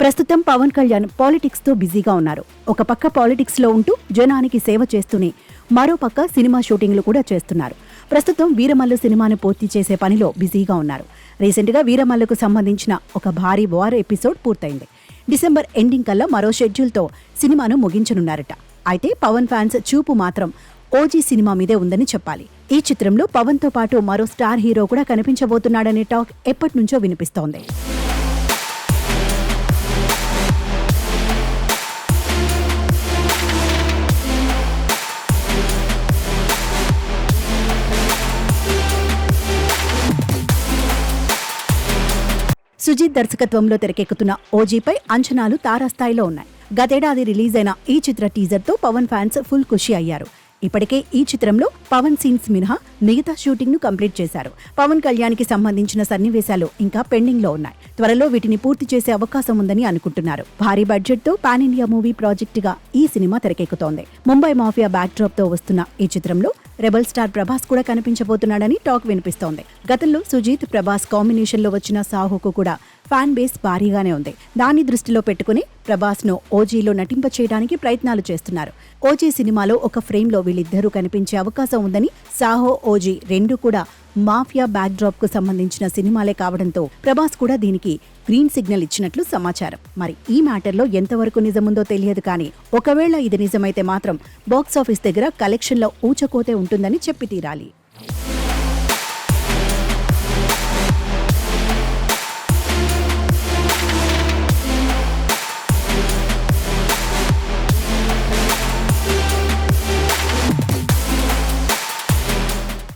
ప్రస్తుతం పవన్ కళ్యాణ్ పాలిటిక్స్తో బిజీగా ఉన్నారు. ఒక పక్క పాలిటిక్స్లో ఉంటూ జనానికి సేవ చేస్తూనే మరో పక్క సినిమా షూటింగ్లు కూడా చేస్తున్నారు. ప్రస్తుతం వీరమల్లు సినిమాను పూర్తి చేసే పనిలో బిజీగా ఉన్నారు. రీసెంట్గా వీరమల్లుకు సంబంధించిన ఒక భారీ వార్ ఎపిసోడ్ పూర్తయింది. డిసెంబర్ ఎండింగ్ కల్లా మరో షెడ్యూల్తో సినిమాను ముగించనున్నారట. అయితే పవన్ ఫ్యాన్స్ చూపు మాత్రం ఓజీ సినిమా మీదే ఉందని చెప్పాలి. ఈ చిత్రంలో పవన్తో పాటు మరో స్టార్ హీరో కూడా కనిపించబోతున్నాడనే టాక్ ఎప్పటి నుంచో వినిపిస్తోంది. సుజిత్ దర్శకత్వంలో తెరకెక్కుతున్న ఓజీపై అంచనాలు తారాస్థాయిలో ఉన్నాయి. గతేడాది రిలీజ్ అయిన ఈ చిత్ర టీజర్తో పవన్ ఫ్యాన్స్ ఫుల్ ఖుషి అయ్యారు. ఇప్పటికే ఈ చిత్రంలో పవన్ సీన్స్ మినహా మిగతా షూటింగ్ను కంప్లీట్ చేశారు. పవన్ కళ్యాణ్కి సంబంధించిన సన్నివేశాలు ఇంకా పెండింగ్లో ఉన్నాయి. త్వరలో వీటిని పూర్తి చేసే అవకాశం ఉందని అనుకుంటున్నారు. భారీ బడ్జెట్తో పాన్ ఇండియా మూవీ ప్రాజెక్ట్గా ఈ సినిమా తెరకెక్కుతోంది. ముంబై మాఫియా బ్యాక్ డ్రాప్తో వస్తున్న ఈ చిత్రంలో రెబల్ స్టార్ ప్రభాస్ కూడా కనిపించబోతున్నాడని టాక్ వినిపిస్తోంది. గతంలో సుజీత్ ప్రభాస్ కాంబినేషన్లో వచ్చిన సాహుకు కూడా ఫ్యాన్ బేస్ భారీగానే ఉంది. దాన్ని దృష్టిలో పెట్టుకుని ప్రభాస్ను ఓజీలో నటింప చేయడానికి ప్రయత్నాలు చేస్తున్నారు. ఓజీ సినిమాలో ఒక ఫ్రేమ్లో వీళ్ళిద్దరూ కనిపించే అవకాశం ఉందని సాహో ఓజీ రెండు కూడా మాఫియా బ్యాక్ డ్రాప్కు సంబంధించిన సినిమాలే కావడంతో ప్రభాస్ కూడా దీనికి గ్రీన్ సిగ్నల్ ఇచ్చినట్లు సమాచారం. మరి ఈ మ్యాటర్లో ఎంతవరకు నిజముందో తెలియదు కానీ ఒకవేళ ఇది నిజమైతే మాత్రం బాక్సాఫీస్ దగ్గర కలెక్షన్లో ఊచకోతే ఉంటుందని చెప్పి తీరాలి.